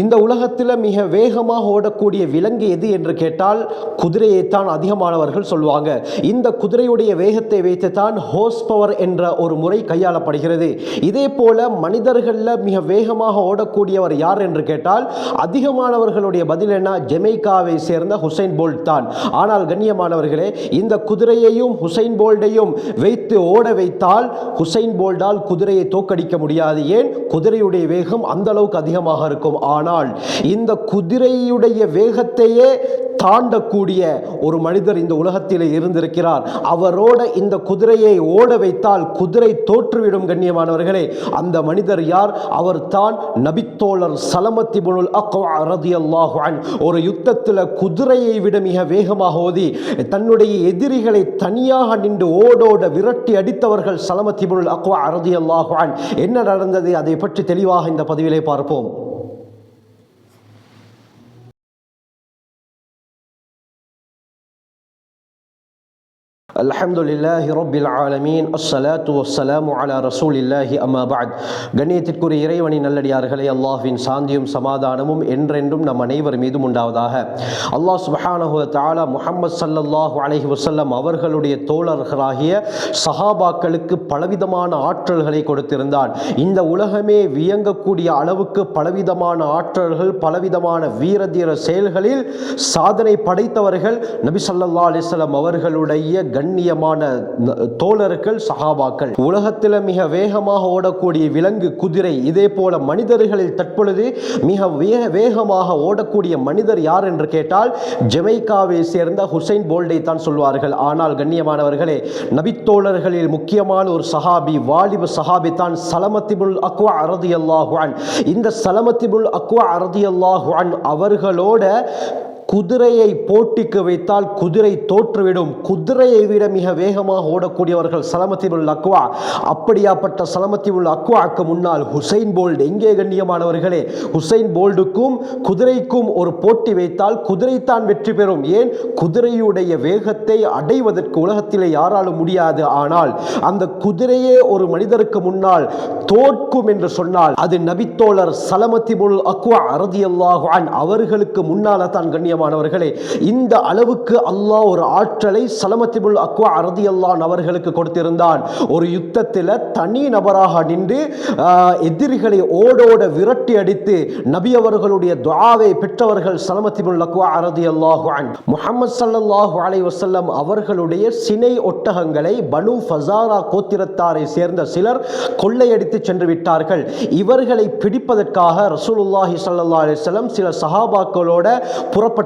இந்த உலகத்தில் மிக வேகமாக ஓடக்கூடிய விலங்கு எது என்று கேட்டால் குதிரையைத்தான் அதிகமானவர்கள் சொல்லுவாங்க. இந்த குதிரையுடைய வேகத்தை வைத்து தான் ஹோஸ் பவர் என்ற ஒரு முறை கையாளப்படுகிறது. இதே போல மனிதர்களில் மிக வேகமாக ஓடக்கூடியவர் யார் என்று கேட்டால் அதிகமானவர்களுடைய பதில் என்ன? ஜெமைக்காவை சேர்ந்த ஹுசைன் போல்ட் தான். ஆனால் கண்ணியமானவர்களே இந்த குதிரையையும் ஹுசைன் போல்டையும் வைத்து ஓட வைத்தால் ஹுசைன் போல்டால் குதிரையை தோக்கடிக்க முடியாது. ஏன்? குதிரையுடைய வேகம் அந்த அளவுக்கு அதிகமாக இருக்கும். ஆனால் இந்த குதிரையுடைய வேகத்தையே தாண்டக்கூடிய ஒரு மனிதர் இந்த உலகத்தில் இருந்திருக்கிறார். அவரோட இந்த குதிரையை ஓட வைத்தால் குதிரை தோற்றுவிடும் கண்ணியமானவர்களே அந்த மனிதர் யார்? அவர் தான் நபித்தோழர் சலமத்தி புனுல் ரதியல்லாஹு அன். ஒரு யுத்தத்தில் குதிரையை விட மிக வேகமாக ஓதி தன்னுடைய எதிரிகளை தனியாக நின்று ஓடோட விரட்டி அடித்தவர்கள் சலமத்தி புனுல் அக்வா அரதி அல்லாஹான் என்ன நடந்தது? அதை பற்றி தெளிவாக இந்த பதிவிலே பார்ப்போம். அல்ஹம்துலில்லாஹி ரொபில் ஆலமீன். அஸ்ஸலாத்து வஸ்ஸலாமு அலா ரசூலில்லாஹி அம்மா பாத் கண்ணியத்திற்குரிய இறைவனின் நல்லடியார்களே அல்லாஹ்வின் சாந்தியும் சமாதானமும் என்றென்றும் நம் அனைவர் மீதும் உண்டாவதாக. அல்லாஹ் சுபஹானஹு தாலா முஹம்மது சல்லல்லாஹு அலஹி வசல்லம் அவர்களுடைய தோழர்களாகிய சஹாபாக்களுக்கு பலவிதமான ஆற்றல்களை கொடுத்திருந்தான். இந்த உலகமே வியங்கக்கூடிய அளவுக்கு பலவிதமான ஆற்றல்கள் பலவிதமான வீரதீர செயல்களில் சாதனை படைத்தவர்கள் நபி சல்லா அலிஸ்லாம் அவர்களுடைய கண் கண்ணியமான தோழர்கள் சஹாபாக்கள் உலகத்தில் மிக வேகமாக ஓடக்கூடிய விலங்கு குதிரை இதே போல மனிதர்களில் தற்பொழுது மிக வேக வேகமாக ஓடக்கூடிய மனிதர் யார் என்று கேட்டால் ஜமைக்காவை சேர்ந்த ஹுசைன் போல்டை தான் சொல்வார்கள். ஆனால் கண்ணியமானவர்களே நபித்தோழர்களில் முக்கியமான ஒரு சஹாபி வாலிப சஹாபி தான் சலமத்திபுல் அக்வா அரதி அல்லாஹுவான் இந்த சலமத்திபுல் அக்வா அரதி அல்லாஹுவான் அவர்களோட குதிரையை போட்டிக்கு வைத்தால் குதிரை தோற்றுவிடும். குதிரையை விட மிக வேகமாக ஓடக்கூடியவர்கள் சலமத்திபுல் அக்வா. அப்படியாப்பட்ட சலமத்திபுல் அக்வாக்கு முன்னால் ஹுசைன் போல்டு. எங்கே கண்ணியமானவர்களே? ஹுசைன் போல்டுக்கும் குதிரைக்கும் ஒரு போட்டி வைத்தால் குதிரைத்தான் வெற்றி பெறும். ஏன்? குதிரையுடைய வேகத்தை அடைவதற்கு உலகத்திலே யாராலும் முடியாது. ஆனால் அந்த குதிரையே ஒரு மனிதருக்கு முன்னால் தோற்கும் என்று சொன்னால் அது நபித்தோழர் சலமத்திபுல் அக்வா அரதியல்லாஹு அவர்களுக்கு முன்னால தான் கண்ணியம் பிரியமானவர்களே இந்த அளவுக்கு அல்லாஹ் ஒரு ஆற்றலை சலமத்திபுல் அக்வா அரதியல்லான் அவர்களுக்கு கொடுத்திருந்தான். ஒரு யுத்தத்தில் தனி நபராக நின்று எதிரிகளை ஓடோட விரட்டி அடித்து நபி அவர்களுடைய துவாவை பெற்றவர்கள் சலமத்திபுல் அக்வா அரதியல்லாஹு அன் முகமது ஸல்லல்லாஹு அலை வசல்லம் அவர்களுடைய சினை ஒட்டகங்களை பனு ஃபசாரா கோத்திரத்தாரை சேர்ந்த சிலர் கொள்ளையடித்து சென்று விட்டார்கள். இவர்களை பிடிப்பதற்காக ரசூலுல்லாஹி சல்லா அலைஹி வஸல்லம் சில சஹாபாக்களோட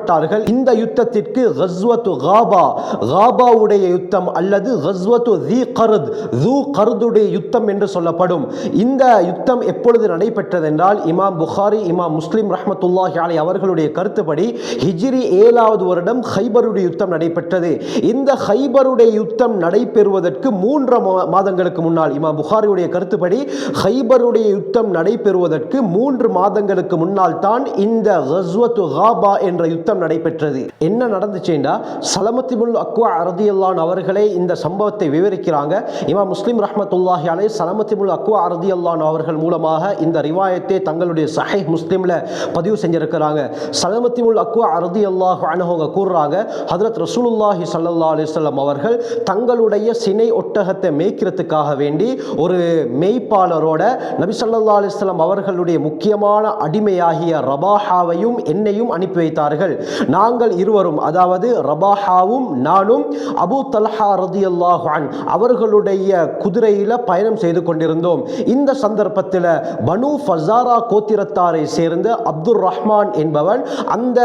புறப்பட்டார்கள் இந்த யுத்தத்திற்கு ஹஸ்வத்து காபா காபாவுடைய யுத்தம் அல்லது ஹஸ்வத்து தி கருத் து கருதுடைய யுத்தம் என்று சொல்லப்படும். இந்த யுத்தம் எப்பொழுது நடைபெற்றது என்றால் இமாம் புகாரி இமாம் முஸ்லிம் ரஹமத்துல்லாஹி அலை அவர்களுடைய கருத்துப்படி ஹிஜிரி ஏழாவது வருடம் ஹைபருடைய யுத்தம் நடைபெற்றது. இந்த ஹைபருடைய யுத்தம் நடைபெறுவதற்கு மூன்று மாதங்களுக்கு முன்னால் இமாம் புகாரியுடைய கருத்துப்படி ஹைபருடைய யுத்தம் நடைபெறுவதற்கு மூன்று மாதங்களுக்கு முன்னால் தான் இந்த ஹஸ்வத்து காபா என்ற யுத்தம் நடைபெற்றது. என்ன நடந்துச்சுண்டா? சலமத்திபுல் அக்வா அரதியல்லான் அவர்களே இந்த சம்பவத்தை விவரிக்கிறாங்க. இமா முஸ்லீம் ரஹமத்துல்லாஹி அலை சலமத்திபுல் அக்வா அரதியல்லான் அவர்கள் மூலமாக இந்த ரிவாயத்தை தங்களுடைய சஹை முஸ்லீமில் பதிவு செஞ்சிருக்கிறாங்க. சலமத்திபுல் அக்வா அரதியல்லாஹு அன்ஹுங்க கூறுறாங்க ஹதரத் ரசூலுல்லாஹி சல்லா அலிஸ்லாம் அவர்கள் தங்களுடைய சினை ஒட்டகத்தை மேய்க்கிறதுக்காக வேண்டி ஒரு மெய்ப்பாளரோட நபி சல்லா அலிஸ்லாம் அவர்களுடைய முக்கியமான அடிமையாகிய ரபாஹாவையும் என்னையும் அனுப்பி வைத்தார்கள். நாங்கள் இருவரும் அதாவது ரபாஹாவும் நானும் அபூ தல்ஹா ரதியல்லாஹு அல்லாஹான் அவர்களுடைய குதிரையில் பயணம் செய்து கொண்டிருந்தோம். இந்த சந்தர்ப்பத்தில் பனு ஃபசாரா கோத்திரத்தாரை சேர்ந்த அப்துல் ரஹ்மான் என்பவன் அந்த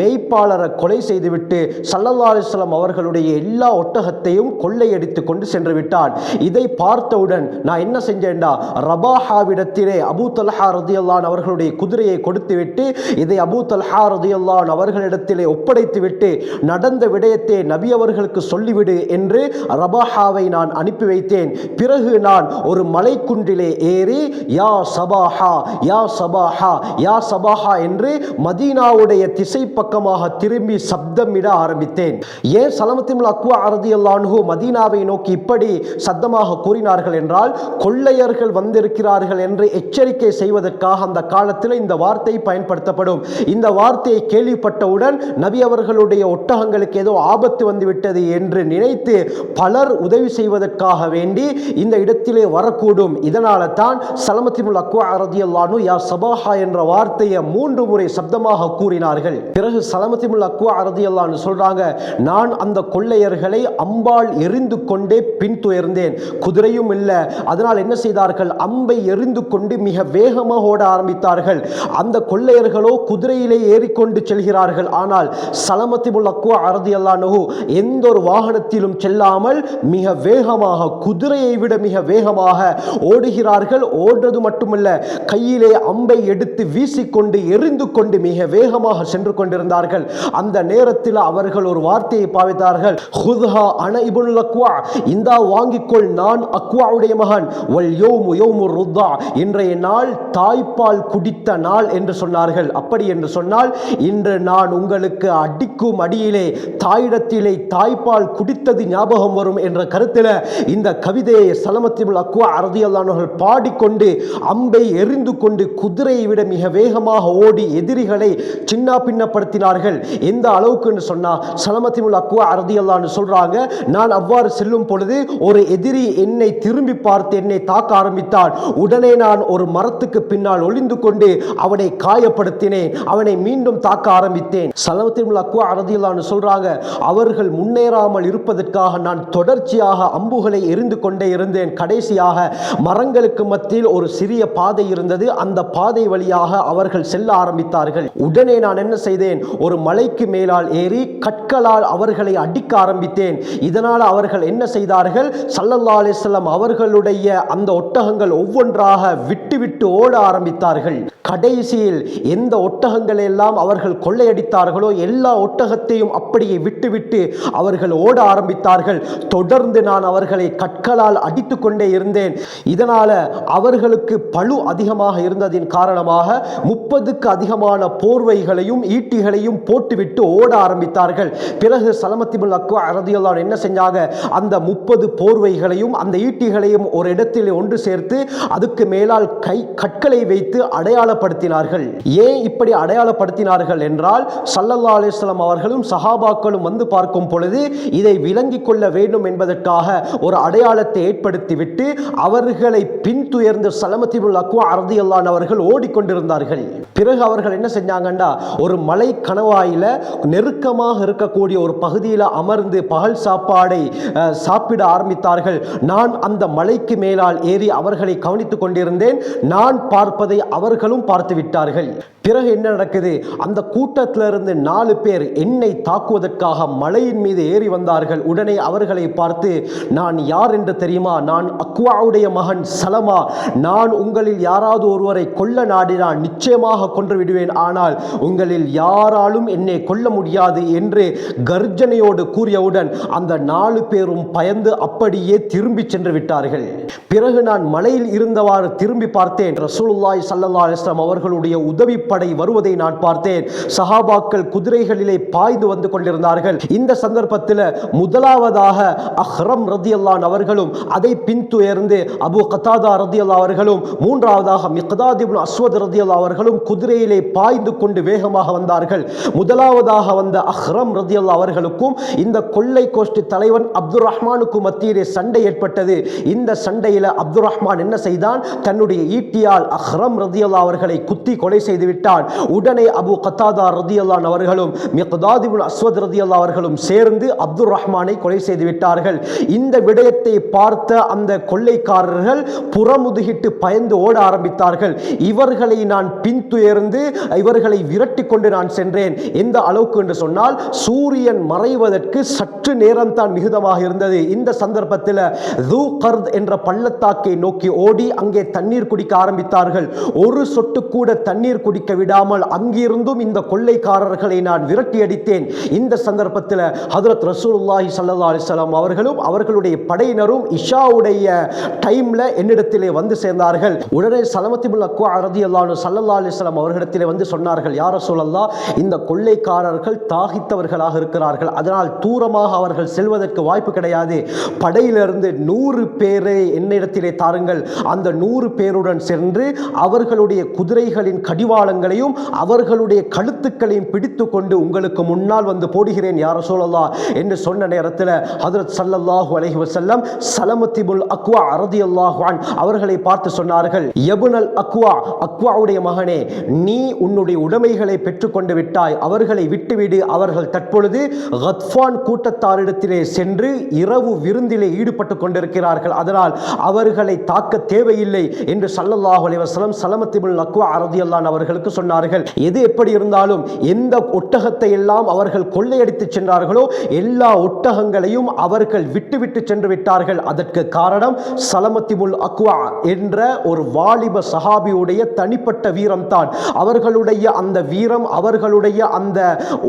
மெய்ப்பாளரை கொலை செய்துவிட்டு சல்லல்லா அலிஸ்லாம் அவர்களுடைய எல்லா ஒட்டகத்தையும் கொள்ளையடித்து கொண்டு சென்று விட்டான். இதை பார்த்தவுடன் நான் என்ன செஞ்சேன்டா? ரபாஹாவிடத்திலே அபூ தல்ஹா ரதியல்லான் அவர்களுடைய குதிரையை கொடுத்துவிட்டு இதை அபூ தல்ஹா ரதியல்லான் அவர் அவர்களிடத்திலே ஒப்படைத்துவிட்டு நடந்த விடயத்தை நபி அவர்களுக்கு சொல்லிவிடு என்று ரபாஹாவை நான் அனுப்பி வைத்தேன். பிறகு நான் ஒரு மலைக்குன்றிலே ஏறி யா சபாஹா யா சபாஹா யா சபாஹா என்று மதீனாவுடைய திசை பக்கமாக திரும்பி சப்தமிட ஆரம்பித்தேன். ஏன் சலமத்தின் அக்வா அரதி அல்லான்ஹு மதீனாவை நோக்கி இப்படி சத்தமாக கூறினார்கள் என்றால் கொள்ளையர்கள் வந்திருக்கிறார்கள் என்று எச்சரிக்கை செய்வதற்காக அந்த காலத்தில் இந்த வார்த்தை பயன்படுத்தப்படும். இந்த வார்த்தையை கேள்விப்பட்ட கேள்விப்பட்டவுடன் நபி அவர்களுடைய ஒட்டகங்களுக்கு ஏதோ ஆபத்து வந்துவிட்டது என்று நினைத்து பலர் உதவி செய்வதற்காக வேண்டி இந்த இடத்திலே வரக்கூடும். இதனால தான் சலமத்திமுல் அக்வா அரதியல்லானு யா சபாஹா என்ற வார்த்தையை மூன்று முறை சப்தமாக கூறினார்கள். பிறகு சலமத்திமுல் அக்வா அரதியல்லான்னு சொல்றாங்க நான் அந்த கொள்ளையர்களை அம்பால் எரிந்து கொண்டே பின்துயர்ந்தேன். குதிரையும் இல்லை. அதனால் என்ன செய்தார்கள்? அம்பை எரிந்து கொண்டு மிக வேகமாக ஓட ஆரம்பித்தார்கள். அந்த கொள்ளையர்களோ குதிரையிலே ஏறிக்கொண்டு செல்கிறார்கள். ஆனால் சலமத்திமுல் அக்வா அரதியல்லானு எந்த ஒரு வாகனத்திலும் செல்லாமல் மிக வேகமாக குதிரையை விட மிக வேகமாக ஓடுகிறார்கள். ஓடுறது மட்டுமல்ல கையிலே அம்பை எடுத்து வீசிக்கொண்டு எரிந்து கொண்டு மிக வேகமாக சென்று கொண்டிருந்தார்கள். அந்த நேரத்தில் அவர்கள் ஒரு வார்த்தையை பாவித்தார்கள். ஹுத்ஹா அன இபுல் அக்வா இந்தா வாங்கிக்கொள் நான் அக்வாவுடைய மகன். வல் யோமு யோமு ருத்தா இன்றைய நாள் தாய்ப்பால் குடித்த நாள் என்று சொன்னார்கள். அப்படி என்று சொன்னால் இன்று நான் உங்களுக்கு அடிக்கும் அடியிலே தாயிடத்திலே தாய்ப்பால் குடித்தது ஞாபகம் வரும் என்ற கருத்தில் இந்த கவிதையை சலமத்திமுல் அக்வா அறதியல்லானவர்கள் பாடிக்கொண்டு அம்பை எரிந்து கொண்டு குதிரையை விட மிக வேகமாக ஓடி எதிரிகளை சின்ன பின்னப்படுத்தினார்கள். எந்த அளவுக்குன்னு சொன்னா சலமத்திபுல் அக்வா அறதியல்லான்னு சொல்றாங்க நான் அவ்வாறு செல்லும் பொழுது ஒரு எதிரி என்னை திரும்பி பார்த்து என்னை தாக்க ஆரம்பித்தான் உடனே நான் ஒரு மரத்துக்கு பின்னால் ஒளிந்து கொண்டு அவனை காயப்படுத்தினேன். அவனை மீண்டும் தாக்க ஆரம்பித்தேன். சலவத்தின் அக்வா அறதியிலான்னு சொல்றாங்க அவர்கள் முன்னேறாமல் இருப்பதற்காக நான் தொடர்ச்சியாக அம்புகளை எரிந்து கொண்டே இருந்தேன். கடைசியாக மரங்களுக்கு மத்தியில் ஒரு சிறிய பாதை இருந்தது. அந்த பாதை வழியாக அவர்கள் செல்ல ஆரம்பித்தார்கள். உடனே நான் என்ன செய்தேன்? ஒரு மலைக்கு மேலால் ஏறி கற்களால் அவர்களை அடிக்க ஆரம்பித்தேன். இதனால் அவர்கள் என்ன செய்தார்கள்? சல்லல்லா அலிஸ்லாம் அவர்களுடைய அந்த ஒட்டகங்கள் ஒவ்வொன்றாக விட்டு விட்டு ஓட ஆரம்பித்தார்கள். கடைசியில் எந்த ஒட்டகங்களை எல்லாம் அவர்கள் கொள்ளையடித்தார்களோ எல்லா ஒட்டகத்தையும் அப்படியே விட்டுவிட்டு அவர்கள் ஓட ஆரம்பித்தார்கள். தொடர்ந்து நான் அவர்களை கற்களால் அடித்து கொண்டே இருந்தேன். இதனால் அவர்களுக்கு பழு அதிகமாக இருந்ததின் காரணமாக முப்பதுக்கு அதிகமான போர்வைகளையும் ஈட்டிகளையும் போட்டுவிட்டு ஓட ஆரம்பித்தார்கள். பிறகு சலமத்திபுல் அக்வா அரதியல்லான் என்ன செஞ்சாங்க? அந்த முப்பது போர்வைகளையும் அந்த ஈட்டிகளையும் ஒரு இடத்தில் ஒன்று சேர்த்து அதுக்கு மேலால் கை கற்களை வைத்து அடையாளப்படுத்தினார்கள். ஏன் இப்படி அடையாளப்படுத்தினார்கள் என்றால் சல்லல்லா அலிஸ்லாம் அவர்களும் சஹாபாக்களும் வந்து பார்க்கும் பொழுது இதை விளங்கிக் கொள்ள வேண்டும் என்பதற்காக ஒரு அடையாளத்தை ஏற்படுத்திவிட்டு அவர்களை பின்துயர்ந்து சலமத்திபுல் அக்வா அரதியல்லான் அவர்கள் ஓடிக்கொண்டிருந்தார்கள் பிறகு அவர்கள் என்ன செஞ்சாங்கண்டா ஒரு மலை கணவாயில் நெருக்கமாக இருக்கக்கூடிய ஒரு பகுதியில் அமர்ந்து பகல் சாப்பாடை சாப்பிட ஆரம்பித்தார்கள். நான் அந்த மலைக்கு மேலால் ஏறி அவர்களை கவனித்துக் கொண்டிருந்தேன். நான் பார்ப்பதை அவர்களும் பார்த்து விட்டார்கள். பிறகு என்ன நடக்குது? அந்த கூட்ட தூரத்திலிருந்து நாலு பேர் என்னை தாக்குவதற்காக மலையின் மீது ஏறி வந்தார்கள். உடனே அவர்களை பார்த்து நான் யார் என்று தெரியுமா? நான் அக்வாவுடைய மகன் சலமா. நான் உங்களில் யாராவது ஒருவரை கொல்ல நாடினால் நிச்சயமாக கொன்று விடுவேன். ஆனால் உங்களில் யாராலும் என்னை கொல்ல முடியாது என்று கர்ஜனையோடு கூறியவுடன் அந்த நாலு பேரும் பயந்து அப்படியே திரும்பி சென்று விட்டார்கள். பிறகு நான் மலையில் இருந்தவாறு திரும்பி பார்த்தேன். ரசூலுல்லாய் சல்லா அலிஸ்லாம் அவர்களுடைய உதவிப்படை வருவதை நான் பார்த்தேன். சஹாபாக்கள் குதிரைகளிலே பாய்ந்து வந்து கொண்டிருந்தார்கள். இந்த சந்தர்ப்பத்தில் முதலாவதாக அஹ்ரம் ரதி அல்லான் அவர்களும் அதை பின்துயர்ந்து அபு கத்தாதா ரதி அல்லா அவர்களும் மூன்றாவதாக மிக்தாத் அஸ்வத் ரதி அல்லா அவர்களும் குதிரையிலே பாய்ந்து கொண்டு வேகமாக வந்தார்கள். முதலாவதாக வந்த அஹ்ரம் ரதி அல்லா அவர்களுக்கும் இந்த கொள்ளை கோஷ்டி தலைவன் அப்துல் ரஹ்மானுக்கும் மத்தியிலே சண்டை ஏற்பட்டது. இந்த சண்டையில் அப்துல் ரஹ்மான் என்ன செய்தான்? தன்னுடைய ஈட்டியால் அஹ்ரம் ரதி அல்லா அவர்களை குத்தி கொலை செய்து விட்டான். உடனே அபு கத்தாதா ரதியல்லான் அவர்களும் மிக்தாத் அஸ்வத் ரதியல்லா அவர்களும் சேர்ந்து அப்துல் ரஹ்மானை கொலை செய்து விட்டார்கள். இந்த விடயத்தை பார்த்த அந்த கொள்ளைக்காரர்கள் புறமுதுகிட்டு பயந்து ஓட ஆரம்பித்தார்கள். இவர்களை நான் பின்துயர்ந்து இவர்களை விரட்டி கொண்டு நான் சென்றேன். எந்த அளவுக்கு என்று சொன்னால் சூரியன் மறைவதற்கு சற்று நேரம் தான் மிகுதமாக இருந்தது. இந்த சந்தர்ப்பத்தில் கர்த் என்ற பள்ளத்தாக்கை நோக்கி ஓடி அங்கே தண்ணீர் குடிக்க ஆரம்பித்தார்கள். ஒரு சொட்டு கூட தண்ணீர் குடிக்க விடாமல் அங்கிருந்தும் இந்த கொள்ளை கொள்ளைக்காரர்களை நான் விரட்டி அடித்தேன். இந்த சந்தர்ப்பத்தில் ஹதரத் ரசூலுல்லாஹி சல்லா அலிஸ்லாம் அவர்களும் அவர்களுடைய படையினரும் இஷாவுடைய டைமில் என்னிடத்திலே வந்து சேர்ந்தார்கள். உடனே சலமத்திபுல் அக்வா அரதி அல்லானு சல்லா அலிஸ்லாம் அவர்களிடத்திலே வந்து சொன்னார்கள் யார் ரசூலல்லாஹ் இந்த கொள்ளைக்காரர்கள் தாகித்தவர்களாக இருக்கிறார்கள். அதனால் தூரமாக அவர்கள் செல்வதற்கு வாய்ப்பு கிடையாது. படையிலிருந்து நூறு பேரை என்னிடத்திலே தாருங்கள். அந்த நூறு பேருடன் சென்று அவர்களுடைய குதிரைகளின் கடிவாளங்களையும் அவர்களுடைய கழுத்து முத்துக்களையும் பிடித்து கொண்டு உங்களுக்கு முன்னால் வந்து போடுகிறேன் யார சொல்லலா என்று சொன்ன நேரத்தில் ஹதரத் சல்லல்லாஹு அலைஹி வஸல்லம் சலமத்திபுல் அக்வா அரதி அல்லாஹான் அவர்களை பார்த்து சொன்னார்கள் எபுனல் அக்வா அக்வாவுடைய மகனே நீ உன்னுடைய உடைமைகளை பெற்றுக்கொண்டு விட்டாய் அவர்களை விட்டுவிடு அவர்கள் தற்பொழுது கத்ஃபான் கூட்டத்தாரிடத்திலே சென்று இரவு விருந்திலே ஈடுபட்டு கொண்டிருக்கிறார்கள் அதனால் அவர்களை தாக்க தேவையில்லை என்று சல்லல்லாஹு அலைஹி வஸல்லம் சலமத்திபுல் அக்வா ரதியல்லான் அவர்களுக்கு சொன்னார்கள். எது எப்படி இருந்தாலும் எந்த ஒட்டகத்தை எல்லாம் அவர்கள் கொள்ளையடித்து சென்றார்களோ எல்லா ஒட்டகங்களையும் அவர்கள் விட்டுவிட்டு சென்று விட்டார்கள். அதற்கு காரணம் சலமத்திபுல் அக்வா என்ற ஒரு வாலிப சஹாபியுடைய தனிப்பட்ட வீரம் தான் அவர்களுடைய அந்த வீரம் அவர்களுடைய அந்த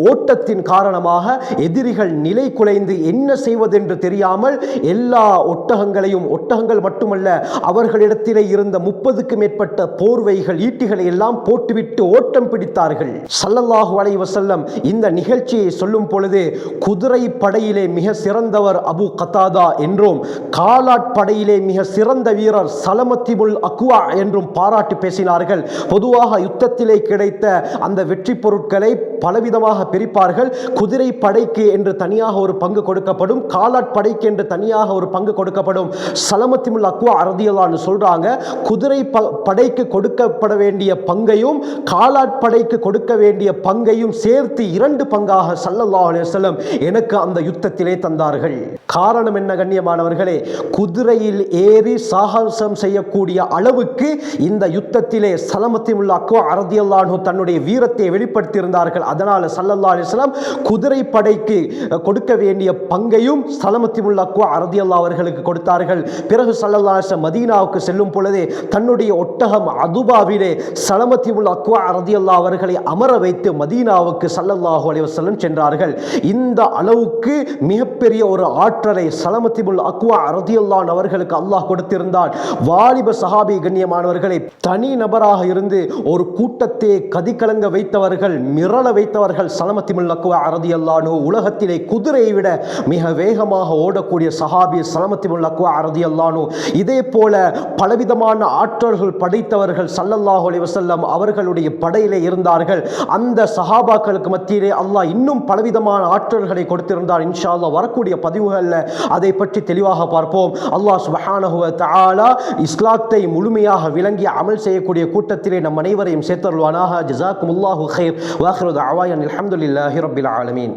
ஓட்டத்தின் காரணமாக எதிரிகள் நிலை குலைந்து என்ன செய்வதென்று தெரியாமல் எல்லா ஒட்டகங்களையும் ஒட்டகங்கள் மட்டுமல்ல அவர்களிடத்திலே இருந்த முப்பதுக்கு மேற்பட்ட போர்வைகள் ஈட்டிகளை எல்லாம் போட்டுவிட்டு ஓட்டம் பிடித்தார்கள். சல்லல்லாஹு அலை வசல்லம் இந்த நிகழ்ச்சியை சொல்லும் பொழுது குதிரை படையிலே மிக சிறந்தவர் அபு கத்தாதா என்றும் காலாட்படையிலே மிக சிறந்த வீரர் சலமத்திபுல் அக்வா என்றும் பாராட்டி பேசினார்கள். பொதுவாக யுத்தத்திலே கிடைத்த அந்த வெற்றி பொருட்களை பலவிதமாக பிரிப்பார்கள். குதிரை படைக்கு என்று தனியாக ஒரு பங்கு கொடுக்கப்படும் காலாட்படைக்கு என்று தனியாக ஒரு பங்கு கொடுக்கப்படும் சலமத்திமுல் அக்வா அறதியலான்னு சொல்றாங்க குதிரை ப- படைக்கு கொடுக்கப்பட வேண்டிய பங்கையும் காலாட்படைக்கு கொடுக்க வேண்டிய பங்கையும் சேர்த்து இரண்டு பங்காக சல்லல்லா அலுவலம் எனக்கு அந்த யுத்தத்திலே தந்தார்கள். காரணம் என்ன கண்ணியமானவர்களே குதிரையில் ஏறி சாகசம் செய்யக்கூடிய அளவுக்கு இந்த யுத்தத்திலே சலமத்திமுல் அக்வா அரதியல்லானு தன்னுடைய வீரத்தை வெளிப்படுத்தியிருந்தார்கள். அதனால் சல்லல்லா அலிஸ்லாம் குதிரை படைக்கு கொடுக்க வேண்டிய பங்கையும் சலமத்திமுல்லா அக்வா அரதியல்லா அவர்களுக்கு கொடுத்தார்கள். பிறகு சல்லல்லா அலிஸ்லாம் மதீனாவுக்கு செல்லும் பொழுதே தன்னுடைய ஒட்டகம் அதுபாவிலே சலமத்திமுல் அக்வா அரதியல்லா அவர்களை அமர வைத்து மதீனாவுக்கு சல்லல்லாஹு அலிவசல்லம் சென்றார்கள். இந்த அளவுக்கு மிகப்பெரிய ஒரு ஆற்றலை சலமத்திமுல் அக்வா அரதியல்லான் அவர்களுக்கு அல்லாஹ் கொடுத்திருந்தான். வாலிப சஹாபி கண்ணியமானவர்களை தனி நபராக இருந்து ஒரு கூட்டத்தை கதிகலங்க வைத்தவர்கள் மிரள வைத்தவர்கள் சலமத்திமுல் அக்வா அல்லானோ உலகத்திலே குதிரையை விட மிக வேகமாக ஓடக்கூடிய சஹாபி சலமத்திமுல் அக்வா ரதியல்லானு இதே போல பலவிதமான ஆற்றல்கள் படைத்தவர்கள் சல்லல்லாஹு அலி வசல்லம் அவர்களுடைய படையிலே இருந்தார்கள். அந்த சஹாபாக்களுக்கு மத்தியிலே அல்லாஹ் இன்னும் பலவிதமான ஆற்றல்களை கொடுத்திருந்தார். இன்ஷா அல்லாஹ் வரக்கூடிய பதிவுகளில் அதை பற்றி தெளிவாக பார்ப்போம். அல்லாஹ் சுபஹானஹுவ தாலா இஸ்லாத்தை முழுமையாக விளங்கி அமல் செய்யக்கூடிய கூட்டத்திலே நம் அனைவரையும் சேர்த்தருள்வானாக. ஜஸாக்குமுல்லாஹு ஹைர் வாஹிரு தஅவாயன் அல்ஹம்துலில்லாஹி ரப்பில் ஆலமீன்